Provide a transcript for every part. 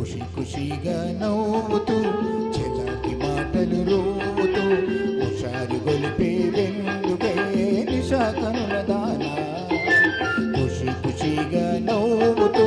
ఖుషి ఖుషిగా నవ్వుతూ చెలాకి మాటలు రోవుతూ హుషారు గొలిపే వెందుకే నిశా దానా. ఖుషి ఖుషిగా నవ్వుతూ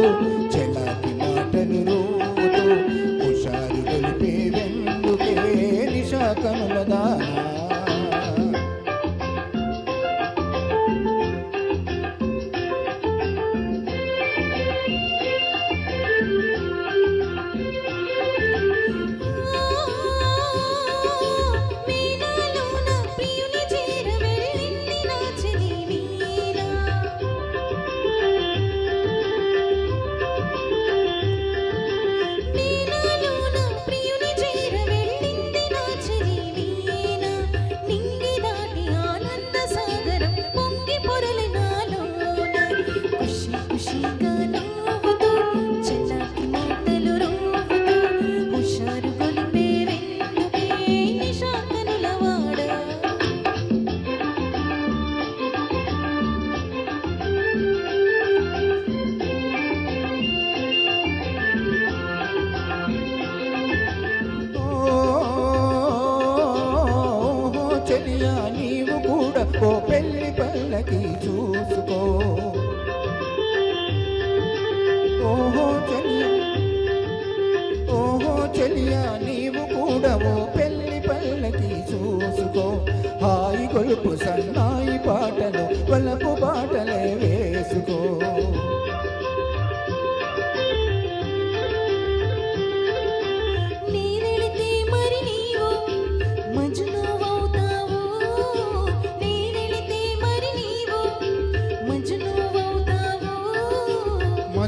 ఓ పెళ్ళి పల్లకి చూసుకో. ఓహో చెలియా ఓహో చెలియా నీవు కూడా ఓ పెళ్ళి పల్లకి చూసుకో. హాయి గొలుపు సన్నాయి పాటలు వలపు పాటలే వేసుకో.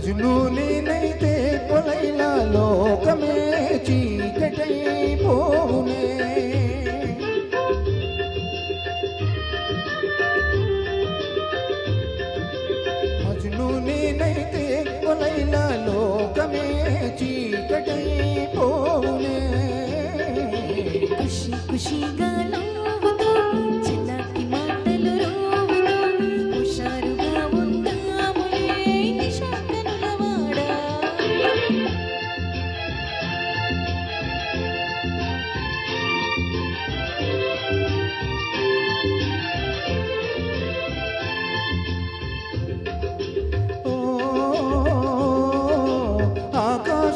మజ్ను నేనైతే కొలైలా లోకమే చీకటైపోనే మజ్ను నేనైతే కొలైలా లోకమే చీకటైపోనే ఖుషి ఖుషిగా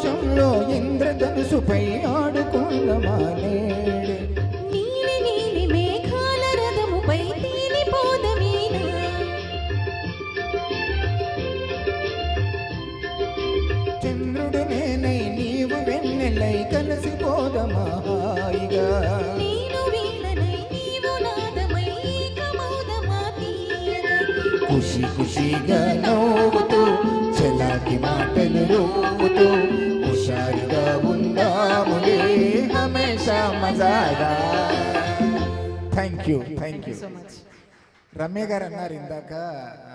ఆకాశంలో ఇంద్రధనుసుపై ఆడుకుందమా నేడే నీలి నీలి మేఘాల రథముపై తేలిపోదమీనా చంద్రుడు నేనై నీవు వెన్నెలై కలిసిపోదమా హాయిగా నేను వీణనై నీవు నాదమై ఏకమౌదమా తీయగా ఖుషి ఖుషిగా నవ్వుతూ చెలాకి మాటలు రోవుతూ thank you thank you so much Ramya garu అన్నారు ఇందాక ఆ,